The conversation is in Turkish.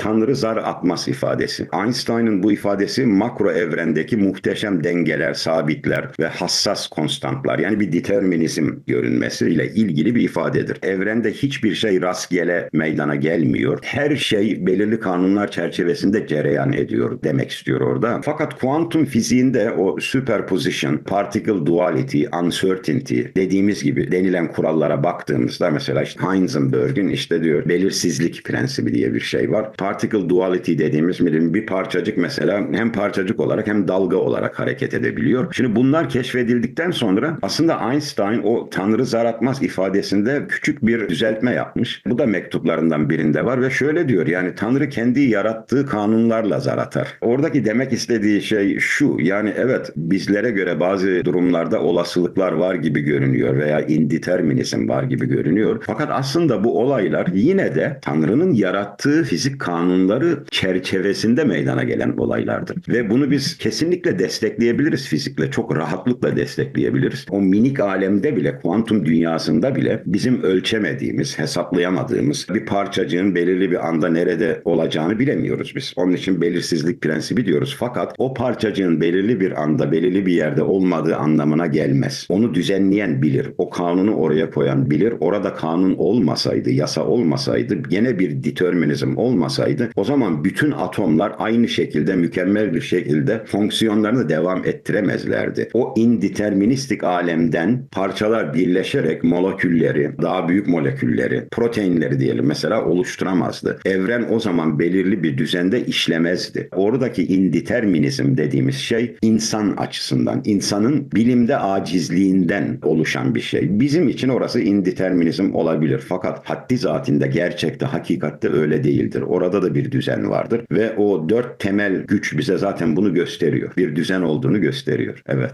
Tanrı zar atmaz ifadesi. Einstein'ın bu ifadesi makro evrendeki muhteşem dengeler, sabitler ve hassas konstantlar yani bir determinizm görünmesiyle ilgili bir ifadedir. Evrende hiçbir şey rastgele meydana gelmiyor. Her şey belirli kanunlar çerçevesinde cereyan ediyor demek istiyor orada. Fakat kuantum fiziğinde o superposition, particle duality, uncertainty dediğimiz gibi denilen kurallara baktığımızda mesela işte Heisenberg'in işte diyor belirsizlik prensibi diye bir şey var. Particle duality dediğimiz bir parçacık mesela hem parçacık olarak hem dalga olarak hareket edebiliyor. Şimdi bunlar keşfedildikten sonra aslında Einstein o tanrı zar atmaz ifadesinde küçük bir düzeltme yapmış. Bu da mektuplarından birinde var ve şöyle diyor yani tanrı kendi yarattığı kanunlarla zar atar. Oradaki demek istediği şey şu yani evet bizlere göre bazı durumlarda olasılıklar var gibi görünüyor veya indeterminizm var gibi görünüyor. Fakat aslında bu olaylar yine de Tanrı'nın yarattığı fizik kanunları çerçevesinde meydana gelen olaylardır. Ve bunu biz kesinlikle destekleyebiliriz fizikle. Çok rahatlıkla destekleyebiliriz. O minik alemde bile, kuantum dünyasında bile bizim ölçemediğimiz, hesaplayamadığımız bir parçacığın belirli bir anda nerede olacağını bilemiyoruz biz. Onun için belirsizlik prensibi diyoruz. Fakat o parçacığın belirli bir anda, belirli bir yerde olmadığı anlamına gelmez. Onu düzenleyen bilir. O kanunu oraya koyan bilir. Orada kanun olmasaydı, yasa olmasaydı, gene bir determinizm olmasaydı o zaman bütün atomlar aynı şekilde mükemmel bir şekilde fonksiyonlarını devam ettiremezlerdi. O indeterministik alemden parçalar birleşerek molekülleri, daha büyük molekülleri, proteinleri diyelim mesela oluşturamazdı. Evren o zaman belirli bir düzende işlemezdi. Oradaki indeterminizm dediğimiz şey insan açısından, insanın bilimde acizliğinden oluşan bir şey. Bizim için orası indeterminizm olabilir. Fakat haddi zatinde gerçekte, hakikatte öyle değildir. Orada da bir düzen vardır ve o dört temel güç bize zaten bunu gösteriyor. Bir düzen olduğunu gösteriyor. Evet.